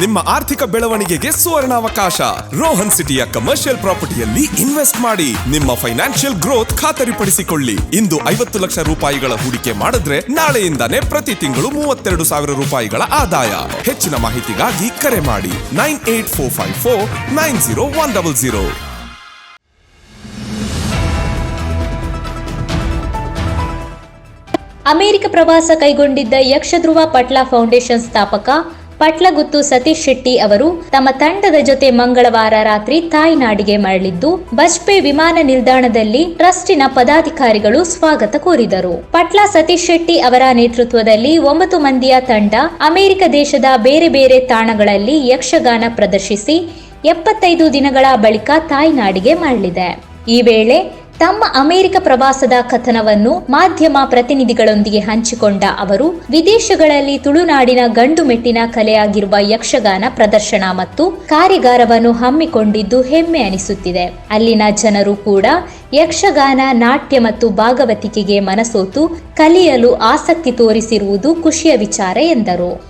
ನಿಮ್ಮ ಆರ್ಥಿಕ ಬೆಳವಣಿಗೆಗೆ ಸುವರ್ಣಾವಕಾಶ. ರೋಹನ್ ಸಿಟಿಯ ಕಮರ್ಷಿಯಲ್ ಪ್ರಾಪರ್ಟಿಯಲ್ಲಿ ಇನ್ವೆಸ್ಟ್ ಮಾಡಿ. ನಿಮ್ಮ ಫೈನಾನ್ಷಿಯಲ್ ಗ್ರೋತ್ ಖಾತರಿಪಡಿಸಿಕೊಳ್ಳಿ. ಇಂದು ಐವತ್ತು ಲಕ್ಷ ರೂಪಾಯಿಗಳ ಹೂಡಿಕೆ ಮಾಡಿದ್ರೆ ನಾಳೆಯಿಂದಾನೇ ಪ್ರತಿ ತಿಂಗಳು ಮೂವತ್ತೆರಡು ಸಾವಿರ ರೂಪಾಯಿಗಳ ಆದಾಯ. ಹೆಚ್ಚಿನ ಮಾಹಿತಿಗಾಗಿ ಕರೆ ಮಾಡಿ. Nine eight four five four nine zero one double zero. America ಪ್ರವಾಸ ಕೈಗೊಂಡಿದ್ದ ಯಕ್ಷಧ್ರುವ ಪಟ್ಲಾ ಫೌಂಡೇಶನ್ ಸ್ಥಾಪಕ ಪಟ್ಲಗುತ್ತು ಸತೀಶ್ ಶೆಟ್ಟಿ ಅವರು ತಮ್ಮ ತಂಡದ ಜೊತೆ ಮಂಗಳವಾರ ರಾತ್ರಿ ತಾಯ್ನಾಡಿಗೆ ಮರಳಿದ್ದು ಬಜ್ಪೆ ವಿಮಾನ ನಿಲ್ದಾಣದಲ್ಲಿ ಟ್ರಸ್ಟಿನ ಪದಾಧಿಕಾರಿಗಳು ಸ್ವಾಗತ ಕೋರಿದರು. ಪಟ್ಲ ಸತೀಶ್ ಶೆಟ್ಟಿ ಅವರ ನೇತೃತ್ವದಲ್ಲಿ ಒಂಬತ್ತು ಮಂದಿಯ ತಂಡ ಅಮೆರಿಕ ದೇಶದ ಬೇರೆ ಬೇರೆ ತಾಣಗಳಲ್ಲಿ ಯಕ್ಷಗಾನ ಪ್ರದರ್ಶಿಸಿ, ಎಪ್ಪತ್ತೈದು ದಿನಗಳ ಬಳಿಕ ತಾಯ್ನಾಡಿಗೆ ಮರಳಿದೆ. ಈ ವೇಳೆ ತಮ್ಮ ಅಮೆರಿಕ ಪ್ರವಾಸದ ಕಥನವನ್ನು ಮಾಧ್ಯಮ ಪ್ರತಿನಿಧಿಗಳೊಂದಿಗೆ ಹಂಚಿಕೊಂಡ ಅವರು, ವಿದೇಶಗಳಲ್ಲಿ ತುಳುನಾಡಿನ ಗಂಡು ಮೆಟ್ಟಿನ ಕಲೆಯಾಗಿರುವ ಯಕ್ಷಗಾನ ಪ್ರದರ್ಶನ ಮತ್ತು ಕಾರ್ಯಾಗಾರವನ್ನು ಹಮ್ಮಿಕೊಂಡಿದ್ದು ಹೆಮ್ಮೆ ಅನಿಸುತ್ತಿದೆ. ಅಲ್ಲಿನ ಜನರು ಕೂಡ ಯಕ್ಷಗಾನ, ನಾಟ್ಯ ಮತ್ತು ಭಾಗವತಿಕೆಗೆ ಮನಸೋತು ಕಲಿಯಲು ಆಸಕ್ತಿ ತೋರಿಸಿರುವುದು ಖುಷಿಯ ವಿಚಾರ ಎಂದರು.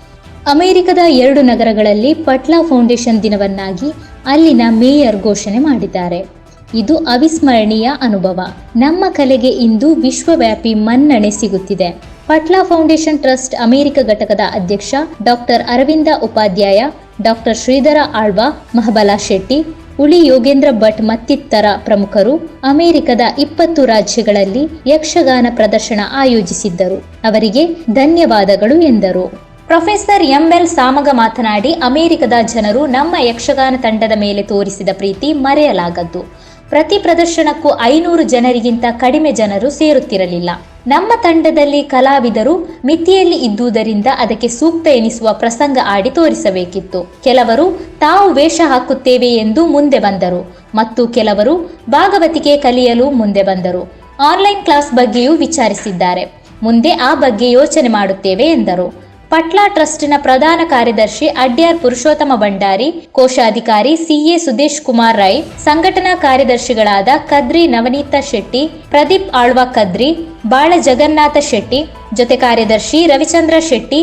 ಅಮೆರಿಕದ ಎರಡು ನಗರಗಳಲ್ಲಿ ಪಟ್ಲಾ ಫೌಂಡೇಶನ್ ದಿನವನ್ನಾಗಿ ಅಲ್ಲಿನ ಮೇಯರ್ ಘೋಷಣೆ ಮಾಡಿದ್ದಾರೆ. ಇದು ಅವಿಸ್ಮರಣೀಯ ಅನುಭವ. ನಮ್ಮ ಕಲೆಗೆ ಇಂದು ವಿಶ್ವವ್ಯಾಪಿ ಮನ್ನಣೆ ಸಿಗುತ್ತಿದೆ. ಪಟ್ಲಾ ಫೌಂಡೇಶನ್ ಟ್ರಸ್ಟ್ ಅಮೆರಿಕ ಘಟಕದ ಅಧ್ಯಕ್ಷ ಡಾಕ್ಟರ್ ಅರವಿಂದ ಉಪಾಧ್ಯಾಯ ಡಾಕ್ಟರ್ ಶ್ರೀಧರ ಆಳ್ವ, ಮಹಬಲಾ ಶೆಟ್ಟಿ, ಉಳಿ ಯೋಗೇಂದ್ರ ಭಟ್ ಮತ್ತಿತರ ಪ್ರಮುಖರು ಅಮೆರಿಕದ ಇಪ್ಪತ್ತು ರಾಜ್ಯಗಳಲ್ಲಿ ಯಕ್ಷಗಾನ ಪ್ರದರ್ಶನ ಆಯೋಜಿಸಿದ್ದರು. ಅವರಿಗೆ ಧನ್ಯವಾದಗಳು ಎಂದರು. ಪ್ರೊಫೆಸರ್ ಎಂಎಲ್ ಸಾಮಗ ಮಾತನಾಡಿ, ಅಮೆರಿಕದ ಜನರು ನಮ್ಮ ಯಕ್ಷಗಾನ ತಂಡದ ಮೇಲೆ ತೋರಿಸಿದ ಪ್ರೀತಿ ಮರೆಯಲಾಗದ್ದು. ಪ್ರತಿ ಪ್ರದರ್ಶನಕ್ಕೂ ಐನೂರು ಜನರಿಗಿಂತ ಕಡಿಮೆ ಜನರು ಸೇರುತ್ತಿರಲಿಲ್ಲ. ನಮ್ಮ ತಂಡದಲ್ಲಿ ಕಲಾವಿದರು ಮಿತಿಯಲ್ಲಿ ಇದ್ದುದರಿಂದ ಅದಕ್ಕೆ ಸೂಕ್ತ ಎನಿಸುವ ಪ್ರಸಂಗ ಆಡಿ ತೋರಿಸಬೇಕಿತ್ತು. ಕೆಲವರು ತಾವು ವೇಷ ಹಾಕುತ್ತೇವೆ ಎಂದು ಮುಂದೆ ಬಂದರು ಮತ್ತು ಕೆಲವರು ಭಾಗವತಿಕೆ ಕಲಿಯಲು ಮುಂದೆ ಬಂದರು. ಆನ್ಲೈನ್ ಕ್ಲಾಸ್ ಬಗ್ಗೆಯೂ ವಿಚಾರಿಸಿದ್ದಾರೆ. ಮುಂದೆ ಆ ಬಗ್ಗೆ ಯೋಚನೆ ಮಾಡುತ್ತೇವೆ ಎಂದರು. ಪಟ್ಲಾ ಟ್ರಸ್ಟಿನ ಪ್ರಧಾನ ಕಾರ್ಯದರ್ಶಿ ಅಡ್ಯಾರ್ ಪುರುಷೋತ್ತಮ ಭಂಡಾರಿ, ಕೋಶಾಧಿಕಾರಿ ಸಿಎ ಸುದೇಶ್ ಕುಮಾರ್ ರೈ, ಸಂಘಟನಾ ಕಾರ್ಯದರ್ಶಿಗಳಾದ ಕದ್ರಿ ನವನೀತಾ ಶೆಟ್ಟಿ, ಪ್ರದೀಪ್ ಆಳ್ವಾ ಕದ್ರಿ, ಬಾಳ ಜಗನ್ನಾಥ ಶೆಟ್ಟಿ, ಜೊತೆ ಕಾರ್ಯದರ್ಶಿ ರವಿಚಂದ್ರ ಶೆಟ್ಟಿ,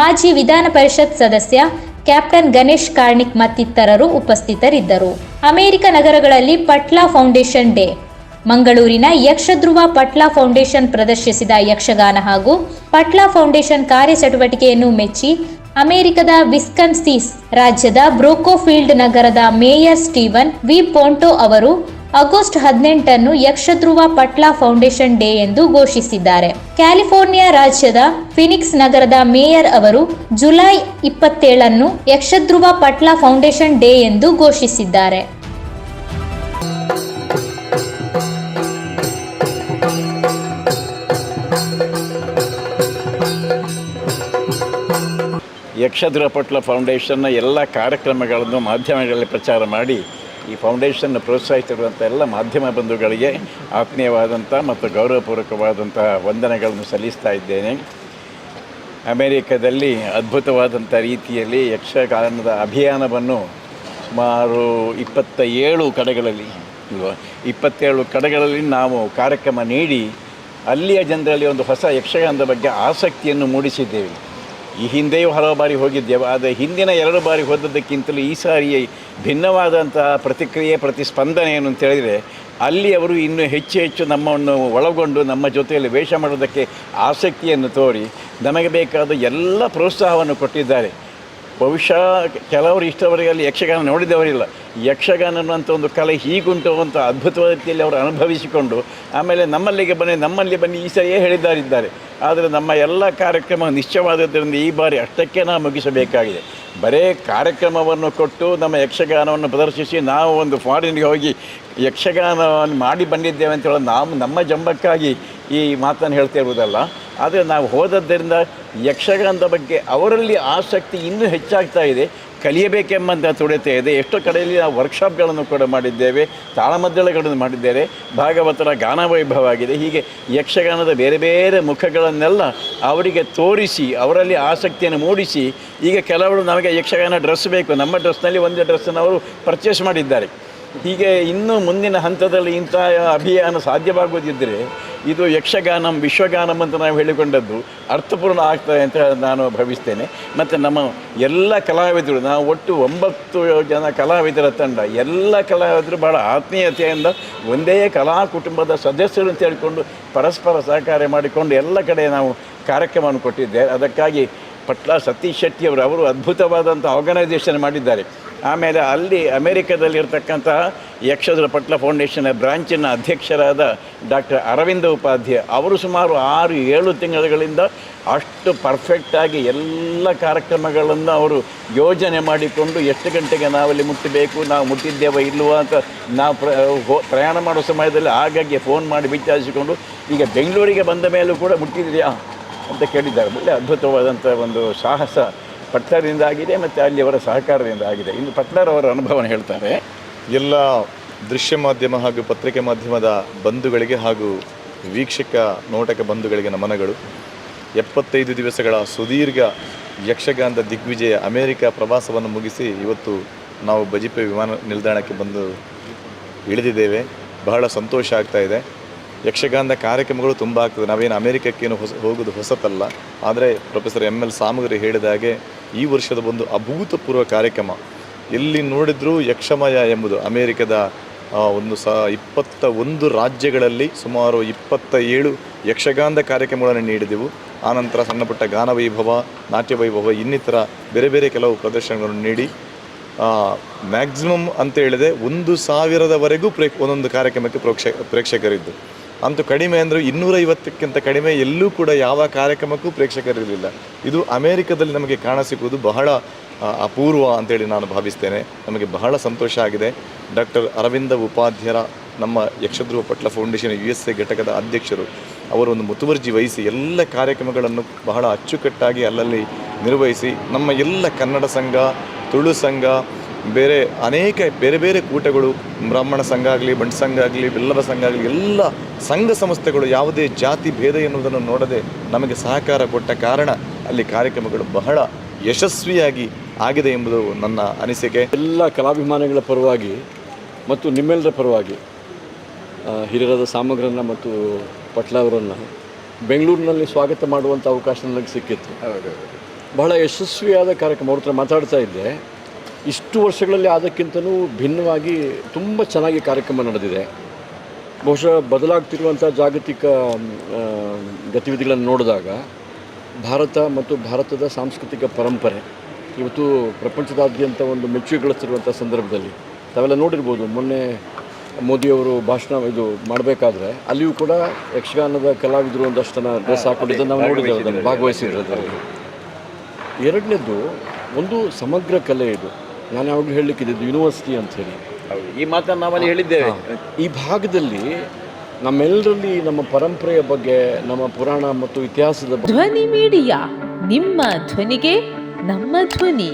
ಮಾಜಿ ವಿಧಾನ ಪರಿಷತ್ ಸದಸ್ಯ ಕ್ಯಾಪ್ಟನ್ ಗಣೇಶ್ ಕಾರ್ಣಿಕ್ ಮತ್ತಿತರರು ಉಪಸ್ಥಿತರಿದ್ದರು. ಅಮೆರಿಕ ನಗರಗಳಲ್ಲಿ ಪಟ್ಲಾ ಫೌಂಡೇಶನ್ ಡೇ ಮಂಗಳೂರಿನ ಯಕ್ಷಧ್ರುವ ಪಟ್ಲಾ ಫೌಂಡೇಶನ್ ಪ್ರದರ್ಶಿಸಿದ ಯಕ್ಷಗಾನ ಹಾಗೂ ಪಟ್ಲಾ ಫೌಂಡೇಶನ್ ಕಾರ್ಯಚಟುವಟಿಕೆಯನ್ನು ಮೆಚ್ಚಿ ಅಮೆರಿಕದ ವಿಸ್ಕನ್ಸೀಸ್ ರಾಜ್ಯದ ಬ್ರೋಕೋಫೀಲ್ಡ್ ನಗರದ ಮೇಯರ್ ಸ್ಟೀವನ್ ವಿ ಪೋಂಟೋ ಅವರು ಆಗಸ್ಟ್ ಹದಿನೆಂಟನ್ನು ಯಕ್ಷಧ್ರುವ ಪಟ್ಲಾ ಫೌಂಡೇಶನ್ ಡೇ ಎಂದು ಘೋಷಿಸಿದ್ದಾರೆ. ಕ್ಯಾಲಿಫೋರ್ನಿಯಾ ರಾಜ್ಯದ ಫಿನಿಕ್ಸ್ ನಗರದ ಮೇಯರ್ ಅವರು ಜುಲೈ ಇಪ್ಪತ್ತೇಳನ್ನು ಯಕ್ಷಧ್ರುವ ಪಟ್ಲಾ ಫೌಂಡೇಶನ್ ಡೇ ಎಂದು ಘೋಷಿಸಿದ್ದಾರೆ. ಯಕ್ಷಧುರ ಪಟ್ಲ ಫೌಂಡೇಶನ್ನ ಎಲ್ಲ ಕಾರ್ಯಕ್ರಮಗಳನ್ನು ಮಾಧ್ಯಮಗಳಲ್ಲಿ ಪ್ರಚಾರ ಮಾಡಿ ಈ ಫೌಂಡೇಶನ್ ಪ್ರೋತ್ಸಾಹಿಸಿರುವಂಥ ಎಲ್ಲ ಮಾಧ್ಯಮ ಬಂಧುಗಳಿಗೆ ಆತ್ಮೀಯವಾದಂಥ ಮತ್ತು ಗೌರವಪೂರ್ವಕವಾದಂತಹ ವಂದನೆಗಳನ್ನು ಸಲ್ಲಿಸ್ತಾ ಇದ್ದೇನೆ. ಅಮೇರಿಕದಲ್ಲಿ ಅದ್ಭುತವಾದಂಥ ರೀತಿಯಲ್ಲಿ ಯಕ್ಷಗಾನದ ಅಭಿಯಾನವನ್ನು ಸುಮಾರು ಇಪ್ಪತ್ತ ಏಳು ಕಡೆಗಳಲ್ಲಿ ಇಪ್ಪತ್ತೇಳು ಕಡೆಗಳಲ್ಲಿ ನಾವು ಕಾರ್ಯಕ್ರಮ ನೀಡಿ ಅಲ್ಲಿಯ ಜನರಲ್ಲಿ ಒಂದು ಹೊಸ ಯಕ್ಷಗಾನದ ಬಗ್ಗೆ ಆಸಕ್ತಿಯನ್ನು ಮೂಡಿಸಿದ್ದೇವೆ. ಈ ಹಿಂದೆಯೂ ಹಲವು ಬಾರಿ ಹೋಗಿದ್ದೇವೆ ಆದರೆ ಹಿಂದಿನ ಎರಡು ಬಾರಿ ಹೋದದ್ದಕ್ಕಿಂತಲೂ ಈ ಸಾರಿ ಭಿನ್ನವಾದಂತಹ ಪ್ರತಿಕ್ರಿಯೆ, ಪ್ರತಿಸ್ಪಂದನೆ ಏನು ಅಂತ ಹೇಳಿದರೆ, ಅಲ್ಲಿ ಅವರು ಇನ್ನೂ ಹೆಚ್ಚು ಹೆಚ್ಚು ನಮ್ಮನ್ನು ಒಳಗೊಂಡು ನಮ್ಮ ಜೊತೆಯಲ್ಲಿ ವೇಷ ಮಾಡೋದಕ್ಕೆ ಆಸಕ್ತಿಯನ್ನು ತೋರಿ, ನಮಗೆ ಬೇಕಾದ ಎಲ್ಲ ಪ್ರೋತ್ಸಾಹವನ್ನು ಕೊಟ್ಟಿದ್ದಾರೆ. ಬಹುಶಃ ಕೆಲವರು ಇಷ್ಟವರೆಗೆ ಅಲ್ಲಿ ಯಕ್ಷಗಾನ ನೋಡಿದವರಿಲ್ಲ. ಯಕ್ಷಗಾನ ಅನ್ನುವಂಥ ಒಂದು ಕಲೆ ಹೀಗುಂಟು ಅಂತ ಅದ್ಭುತವಾದ ರೀತಿಯಲ್ಲಿ ಅವರು ಅನುಭವಿಸಿಕೊಂಡು, ಆಮೇಲೆ ನಮ್ಮಲ್ಲಿಗೆ ಬನ್ನಿ, ನಮ್ಮಲ್ಲಿ ಬನ್ನಿ ಈ ಸರಿಯೇ ಹೇಳಿದ್ದಾರಿದ್ದಾರೆ. ಆದರೆ ನಮ್ಮ ಎಲ್ಲ ಕಾರ್ಯಕ್ರಮ ನಿಶ್ಚಯವಾದದ್ದರಿಂದ ಈ ಬಾರಿ ಅಷ್ಟಕ್ಕೆ ನಾವು ಮುಗಿಸಬೇಕಾಗಿದೆ. ಬರೇ ಕಾರ್ಯಕ್ರಮವನ್ನು ಕೊಟ್ಟು ನಮ್ಮ ಯಕ್ಷಗಾನವನ್ನು ಪ್ರದರ್ಶಿಸಿ ನಾವು ಒಂದು ಫಾರಿನ್ಗೆ ಹೋಗಿ ಯಕ್ಷಗಾನವನ್ನು ಮಾಡಿ ಬಂದಿದ್ದೇವೆ ಅಂತ ಹೇಳೋದು ನಾವು ನಮ್ಮ ಜಂಬಕ್ಕಾಗಿ ಈ ಮಾತನ್ನು ಹೇಳ್ತಿರುವುದಲ್ಲ ಆದರೆ ನಾವು ಹೋದದ್ದರಿಂದ ಯಕ್ಷಗಾನದ ಬಗ್ಗೆ ಅವರಲ್ಲಿ ಆಸಕ್ತಿ ಇನ್ನೂ ಹೆಚ್ಚಾಗ್ತಾ ಇದೆ. ಕಲಿಯಬೇಕೆಂಬಂಥ ತುಡಿತ ಇದೆ. ಎಷ್ಟೋ ಕಡೆಯಲ್ಲಿ ನಾವು ವರ್ಕ್ಶಾಪ್ಗಳನ್ನು ಕೂಡ ಮಾಡಿದ್ದೇವೆ, ತಾಳಮದ್ದಳೆಗಳನ್ನು ಮಾಡಿದ್ದೇವೆ. ಭಾಗವತರ ಗಾನ ವೈಭವ ಆಗಿದೆ. ಹೀಗೆ ಯಕ್ಷಗಾನದ ಬೇರೆ ಬೇರೆ ಮುಖಗಳನ್ನೆಲ್ಲ ಅವರಿಗೆ ತೋರಿಸಿ, ಅವರಲ್ಲಿ ಆಸಕ್ತಿಯನ್ನು ಮೂಡಿಸಿ, ಈಗ ಕೆಲವರು ನಮಗೆ ಯಕ್ಷಗಾನ ಡ್ರೆಸ್ ಬೇಕು, ನಮ್ಮ ಡ್ರೆಸ್ನಲ್ಲಿ ಒಂದೇ ಡ್ರೆಸ್ಸನ್ನು ಅವರು ಪರ್ಚೇಸ್ ಮಾಡಿದ್ದಾರೆ. ಹೀಗೆ ಇನ್ನೂ ಮುಂದಿನ ಹಂತದಲ್ಲಿ ಇಂಥ ಅಭಿಯಾನ ಸಾಧ್ಯವಾಗುವುದಿದ್ದರೆ ಇದು ಯಕ್ಷಗಾನಂ, ವಿಶ್ವಗಾನಂ ಅಂತ ನಾವು ಹೇಳಿಕೊಂಡದ್ದು ಅರ್ಥಪೂರ್ಣ ಆಗ್ತದೆ ಅಂತ ನಾನು ಭಾವಿಸ್ತೇನೆ. ಮತ್ತು ನಮ್ಮ ಎಲ್ಲ ಕಲಾವಿದರು, ನಾವು ಒಟ್ಟು ಒಂಬತ್ತು ಜನ ಕಲಾವಿದರ ತಂಡ, ಎಲ್ಲ ಕಲಾವಿದರು ಭಾಳ ಆತ್ಮೀಯತೆಯಿಂದ ಒಂದೇ ಕಲಾ ಕುಟುಂಬದ ಸದಸ್ಯರು ಅಂತ ಹೇಳಿಕೊಂಡು ಪರಸ್ಪರ ಸಹಕಾರ ಮಾಡಿಕೊಂಡು ಎಲ್ಲ ಕಡೆ ನಾವು ಕಾರ್ಯಕ್ರಮವನ್ನು ಕೊಟ್ಟಿದ್ದೆ. ಅದಕ್ಕಾಗಿ ಪಟ್ಲ ಸತೀಶ್ ಶೆಟ್ಟಿಯವರು ಅವರು ಅದ್ಭುತವಾದಂಥ ಆರ್ಗನೈಸೇಷನ್ ಮಾಡಿದ್ದಾರೆ. ಆಮೇಲೆ ಅಲ್ಲಿ ಅಮೆರಿಕದಲ್ಲಿರ್ತಕ್ಕಂತಹ ಯಕ್ಷದ್ರ ಪಟ್ಲ ಫೌಂಡೇಶನ್ ಬ್ರಾಂಚಿನ ಅಧ್ಯಕ್ಷರಾದ ಡಾಕ್ಟರ್ ಅರವಿಂದ ಉಪಾಧ್ಯಾಯ ಅವರು ಸುಮಾರು ಆರು, ಏಳು ತಿಂಗಳುಗಳಿಂದ ಅಷ್ಟು ಪರ್ಫೆಕ್ಟಾಗಿ ಎಲ್ಲ ಕಾರ್ಯಕ್ರಮಗಳನ್ನು ಅವರು ಯೋಜನೆ ಮಾಡಿಕೊಂಡು ಎಷ್ಟು ಗಂಟೆಗೆ ನಾವಲ್ಲಿ ಮುಟ್ಟಬೇಕು, ನಾವು ಮುಟ್ಟಿದ್ದೇವೆ ಇಲ್ಲವಾ ಅಂತ ನಾವು ಪ್ರ ಪ್ರಯಾಣ ಮಾಡೋ ಸಮಯದಲ್ಲಿ ಆಗಾಗ್ಗೆ ಫೋನ್ ಮಾಡಿ ವಿಚಾರಿಸಿಕೊಂಡು ಈಗ ಬೆಂಗಳೂರಿಗೆ ಬಂದ ಮೇಲೂ ಕೂಡ ಮುಟ್ಟಿದೆಯಾ ಅಂತ ಕೇಳಿದ್ದಾರೆ. ಒಳ್ಳೆ ಅದ್ಭುತವಾದಂಥ ಒಂದು ಸಾಹಸ ಪಟ್ಲರಿಂದ ಆಗಿದೆ ಮತ್ತು ಅಲ್ಲಿ ಅವರ ಸಹಕಾರದಿಂದ ಆಗಿದೆ ಇನ್ನು ಪಟ್ಲರವರ ಅನುಭವನ ಹೇಳ್ತಾರೆ. ಎಲ್ಲ ದೃಶ್ಯ ಮಾಧ್ಯಮ ಹಾಗೂ ಪತ್ರಿಕೆ ಮಾಧ್ಯಮದ ಬಂಧುಗಳಿಗೆ ಹಾಗೂ ವೀಕ್ಷಕ ನೋಟಕ ಬಂಧುಗಳಿಗೆ ನಮನಗಳು. ಎಪ್ಪತ್ತೈದು ದಿವಸಗಳ ಸುದೀರ್ಘ ಯಕ್ಷಗಾನದ ದಿಗ್ವಿಜಯ ಅಮೆರಿಕ ಪ್ರವಾಸವನ್ನು ಮುಗಿಸಿ ಇವತ್ತು ನಾವು ಬಜಿಪೆ ವಿಮಾನ ನಿಲ್ದಾಣಕ್ಕೆ ಬಂದು ಇಳಿದಿದ್ದೇವೆ. ಬಹಳ ಸಂತೋಷ ಆಗ್ತಾ ಇದೆ. ಯಕ್ಷಗಾನದ ಕಾರ್ಯಕ್ರಮಗಳು ತುಂಬ ಆಗ್ತದೆ. ನಾವೇನು ಅಮೆರಿಕಕ್ಕೇನು ಹೊಸ ಹೋಗೋದು ಹೊಸತಲ್ಲ. ಆದರೆ ಪ್ರೊಫೆಸರ್ ಎಂ ಎಲ್ ಸಾಮಗ್ರಿ ಹೇಳಿದ ಹಾಗೆ ಈ ವರ್ಷದ ಒಂದು ಅಭೂತಪೂರ್ವ ಕಾರ್ಯಕ್ರಮ. ಎಲ್ಲಿ ನೋಡಿದ್ರೂ ಯಕ್ಷಮಯ ಎಂಬುದು ಅಮೇರಿಕದ ಒಂದು ಸ, ಇಪ್ಪತ್ತ ಒಂದು ರಾಜ್ಯಗಳಲ್ಲಿ ಸುಮಾರು ಇಪ್ಪತ್ತ ಏಳು ಯಕ್ಷಗಾನದ ಕಾರ್ಯಕ್ರಮಗಳನ್ನು ನೀಡಿದೆವು. ಆನಂತರ ಸಣ್ಣಪುಟ್ಟ ಗಾನವೈಭವ ಗಾನ ವೈಭವ ನಾಟ್ಯ ವೈಭವ ಇನ್ನಿತರ ಬೇರೆ ಬೇರೆ ಕೆಲವು ಪ್ರದರ್ಶನಗಳನ್ನು ನೀಡಿ ಮ್ಯಾಕ್ಸಿಮಮ್ ಅಂತ ಹೇಳಿದೆ ಒಂದು ಸಾವಿರದವರೆಗೂ ಪ್ರೇ ಒಂದೊಂದು ಕಾರ್ಯಕ್ರಮಕ್ಕೆ ಪ್ರೇಕ್ಷ, ಪ್ರೇಕ್ಷಕರಿದ್ದು. ಅಂತೂ ಕಡಿಮೆ ಅಂದರೆ ಇನ್ನೂರೈವತ್ತಕ್ಕಿಂತ ಕಡಿಮೆ ಎಲ್ಲೂ ಕೂಡ ಯಾವ ಕಾರ್ಯಕ್ರಮಕ್ಕೂ ಪ್ರೇಕ್ಷಕರಿರಲಿಲ್ಲ. ಇದು ಅಮೇರಿಕದಲ್ಲಿ ನಮಗೆ ಕಾಣಸಿಗುವುದು ಬಹಳ ಆ, ಅಪೂರ್ವ ಅಂತೇಳಿ ನಾನು ಭಾವಿಸ್ತೇನೆ. ನಮಗೆ ಬಹಳ ಸಂತೋಷ ಆಗಿದೆ. ಡಾಕ್ಟರ್ ಅರವಿಂದ ಉಪಾಧ್ಯರ ನಮ್ಮ Yakshadhruva Patla foundation U S A ಘಟಕದ ಅಧ್ಯಕ್ಷರು ಅವರು ಒಂದು ಮುತುವರ್ಜಿ ವಹಿಸಿ ಎಲ್ಲ ಕಾರ್ಯಕ್ರಮಗಳನ್ನು ಬಹಳ ಅಚ್ಚುಕಟ್ಟಾಗಿ ಅಲ್ಲಲ್ಲಿ ನಿರ್ವಹಿಸಿ ನಮ್ಮ ಎಲ್ಲ ಕನ್ನಡ ಸಂಘ ತುಳು ಸಂಘ ಬೇರೆ ಅನೇಕ ಬೇರೆ ಬೇರೆ ಕೂಟಗಳು ಬ್ರಾಹ್ಮಣ ಸಂಘ ಆಗಲಿ ಬಂಟ್ ಸಂಘ ಆಗಲಿ ಬಿಲ್ಲವ ಸಂಘ ಆಗಲಿ ಎಲ್ಲ ಸಂಘ ಸಂಸ್ಥೆಗಳು ಯಾವುದೇ ಜಾತಿ ಭೇದ ಎನ್ನುವುದನ್ನು ನೋಡದೆ ನಮಗೆ ಸಹಕಾರ ಕೊಟ್ಟ ಕಾರಣ ಅಲ್ಲಿ ಕಾರ್ಯಕ್ರಮಗಳು ಬಹಳ ಯಶಸ್ವಿಯಾಗಿ ಆಗಿದೆ ಎಂಬುದು ನನ್ನ ಅನಿಸಿಕೆ. ಎಲ್ಲ ಕಲಾಭಿಮಾನಿಗಳ ಪರವಾಗಿ ಮತ್ತು ನಿಮ್ಮೆಲ್ಲರ ಪರವಾಗಿ ಹಿರಿಯರದ ಹಿರಿಯರಾದ ಸಾಮಗ್ರನ್ನ ಮತ್ತು ಪಟ್ಲ ಅವರನ್ನು ಬೆಂಗಳೂರಿನಲ್ಲಿ ಸ್ವಾಗತ ಮಾಡುವಂಥ ಅವಕಾಶ ನನಗೆ ಸಿಕ್ಕಿತ್ತು. ಬಹಳ ಯಶಸ್ವಿಯಾದ ಕಾರ್ಯಕ್ರಮ ಅವ್ರ ಹತ್ರ ಮಾತಾಡ್ತಾ ಇದ್ದೆ. ಇಷ್ಟು ವರ್ಷಗಳಲ್ಲಿ ಆದಕ್ಕಿಂತಲೂ ಭಿನ್ನವಾಗಿ ತುಂಬ ಚೆನ್ನಾಗಿ ಕಾರ್ಯಕ್ರಮ ನಡೆದಿದೆ. ಬಹುಶಃ ಬದಲಾಗ್ತಿರುವಂಥ ಜಾಗತಿಕ ಗತಿವಿಧಿಗಳನ್ನು ನೋಡಿದಾಗ ಭಾರತ ಮತ್ತು ಭಾರತದ ಸಾಂಸ್ಕೃತಿಕ ಪರಂಪರೆ ಇವತ್ತು ಪ್ರಪಂಚದಾದ್ಯಂತ ಒಂದು ಮೆಚ್ಚುಗೆಗಳಿಸ್ತಿರುವಂಥ ಸಂದರ್ಭದಲ್ಲಿ ತಾವೆಲ್ಲ ನೋಡಿರ್ಬೋದು ಮೊನ್ನೆ ಮೋದಿಯವರು ಭಾಷಣ ಇದು ಮಾಡಬೇಕಾದ್ರೆ ಅಲ್ಲಿಯೂ ಕೂಡ ಯಕ್ಷಗಾನದ ಕಲಾವಿದರು ಒಂದಷ್ಟು ಜನ ಡ್ರೆಸ್ ಹಾಕೊಂಡಿದ್ದು ನಾವು ನೋಡಿದ್ದೇವೆ ಅದನ್ನು ಭಾಗವಹಿಸಿದ್ರು ಅದರಲ್ಲಿ ಎರಡನೇದು ಒಂದು ಸಮಗ್ರ ಕಲೆ ಇದು. ನಾನು ಯಾವಾಗಲೂ ಹೇಳಲಿಕ್ಕಿದ್ದು ಯೂನಿವರ್ಸಿಟಿ ಅಂತ ಹೇಳಿ ಈ ಮಾತನ್ನು ನಾವಲ್ಲಿ ಹೇಳಿದ್ದೇವೆ. ಈ ಭಾಗದಲ್ಲಿ ನಮ್ಮೆಲ್ಲರಲ್ಲಿ ನಮ್ಮ ಪರಂಪರೆಯ ಬಗ್ಗೆ ನಮ್ಮ ಪುರಾಣ ಮತ್ತು ಇತಿಹಾಸದ ಬಗ್ಗೆ ಧ್ವನಿ ಮೀಡಿಯಾ ನಿಮ್ಮ ಧ್ವನಿಗೆ ನಮ್ಮ ಧ್ವನಿ.